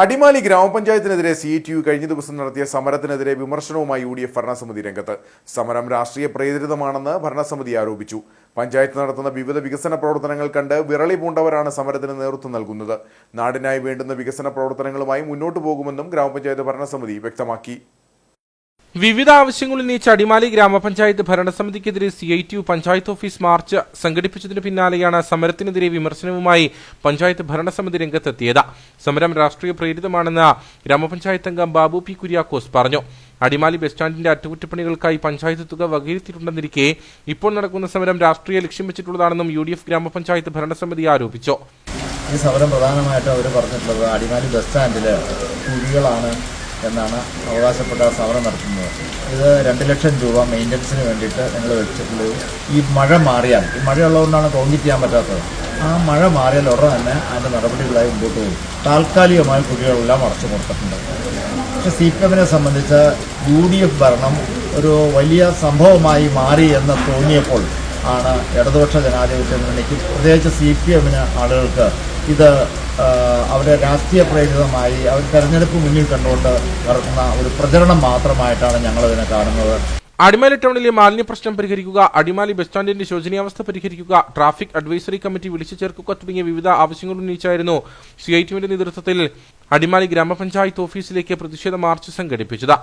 അടിമാലി ഗ്രാമപഞ്ചായത്തിനെതിരെ C T U കഴിഞ്ഞ ദിവസം നടത്തിയ സമരത്തിനെതിരെ വിമർശനവുമായി യു ഡി എഫ് ഭരണസമിതി രംഗത്ത്. സമരം രാഷ്ട്രീയ പ്രേരിതമാണെന്ന് ഭരണസമിതി ആരോപിച്ചു. പഞ്ചായത്ത് നടത്തുന്ന വിവിധ വികസന പ്രവർത്തനങ്ങൾ കണ്ട് വിരളി പൂണ്ടവരാണ് സമരത്തിന് നേതൃത്വം നൽകുന്നത്. നാടിനായി വേണ്ടുന്ന വികസന പ്രവർത്തനങ്ങളുമായി മുന്നോട്ടു പോകുമെന്നും ഗ്രാമപഞ്ചായത്ത് ഭരണസമിതി വ്യക്തമാക്കി. വിവിധ ആവശ്യങ്ങൾ ഉന്നയിച്ച് അടിമാലി ഗ്രാമപഞ്ചായത്ത് ഭരണസമിതിക്കെതിരെ C I T U panchayat office march സംഘടിപ്പിച്ചതിന് പിന്നാലെയാണ് സമരത്തിനെതിരെ വിമർശനവുമായി പഞ്ചായത്ത് ഭരണസമിതി രംഗത്തെത്തിയത്. സമരം രാഷ്ട്രീയ പ്രേരിതമാണെന്ന് ഗ്രാമപഞ്ചായത്ത് അംഗം ബാബു പി കുര്യാക്കോസ് പറഞ്ഞു. അടിമാലി ബസ് സ്റ്റാൻഡിന്റെ അറ്റകുറ്റപ്പണികൾക്കായി പഞ്ചായത്ത് തുക വകയിരുത്തിയിട്ടുണ്ടെന്നിരിക്കെ ഇപ്പോൾ നടക്കുന്ന സമരം രാഷ്ട്രീയ ലക്ഷ്യം വെച്ചിട്ടുള്ളതാണെന്നും യു ഡി എഫ് ഗ്രാമപഞ്ചായത്ത് ഭരണസമിതി ആരോപിച്ചു. ഈ സമരം പ്രധാനമായിട്ടും അവർ പറഞ്ഞിട്ടുള്ളത് അടിമാലി ബസ് സ്റ്റാൻഡിൽ കുഴികളാണ് എന്നാണ് അവകാശപ്പെട്ട സമരം നടത്തുന്നത്. ഇത് രണ്ട് ലക്ഷം രൂപ മെയിന്റനൻസിന് വേണ്ടിയിട്ട് ഞങ്ങൾ വെച്ചിട്ടുള്ളത് ഈ മഴ മാറിയാൽ ഈ മഴയുള്ളതുകൊണ്ടാണ് കോൺക്രീറ്റ് ചെയ്യാൻ പറ്റാത്തത്. ആ മഴ മാറിയാൽ ഉടനെ തന്നെ അതിന്റെ നടപടികളായി മുമ്പോട്ട് പോകും താൽക്കാലികമായി കുടികളെല്ലാം അടച്ചു കൊടുത്തിട്ടുണ്ട്. പക്ഷേ സി പി എമ്മിനെ സംബന്ധിച്ച് യു ഡി എഫ് ഭരണം ഒരു വലിയ സംഭവമായി മാറി എന്ന് തോന്നിയപ്പോൾ ആണ് ഇടതുപക്ഷ ജനാധിപത്യ മുന്നണിക്ക് പ്രത്യേകിച്ച് സി പി എമ്മിന് ആളുകൾക്ക് ഇത് അവരെ രാഷ്ട്രീയ പ്രേരിതമായി അവർ തെരഞ്ഞെടുപ്പ് മുന്നിൽ കണ്ടുകൊണ്ട് നടത്തുന്ന ഒരു പ്രചരണം മാത്രമായിട്ടാണ് ഞങ്ങളിതിനെ കാണുന്നത്. അടിമാലി ടൗണിലെ മാലിന്യ പ്രശ്നം പരിഹരിക്കുക അടിമാലി ബസ് സ്റ്റാൻഡിന്റെ ശോചനീയാവസ്ഥ പരിഹരിക്കുക ട്രാഫിക് അഡ്വൈസറി കമ്മിറ്റി വിളിച്ചു ചേർക്കുക തുടങ്ങിയ വിവിധ ആവശ്യങ്ങൾ ഉന്നയിച്ചായിരുന്നു സി ഐ ടിയുടെ നേതൃത്വത്തിൽ അടിമാലി ഗ്രാമപഞ്ചായത്ത് ഓഫീസിലേക്ക് പ്രതിഷേധ മാർച്ച് സംഘടിപ്പിച്ചത്.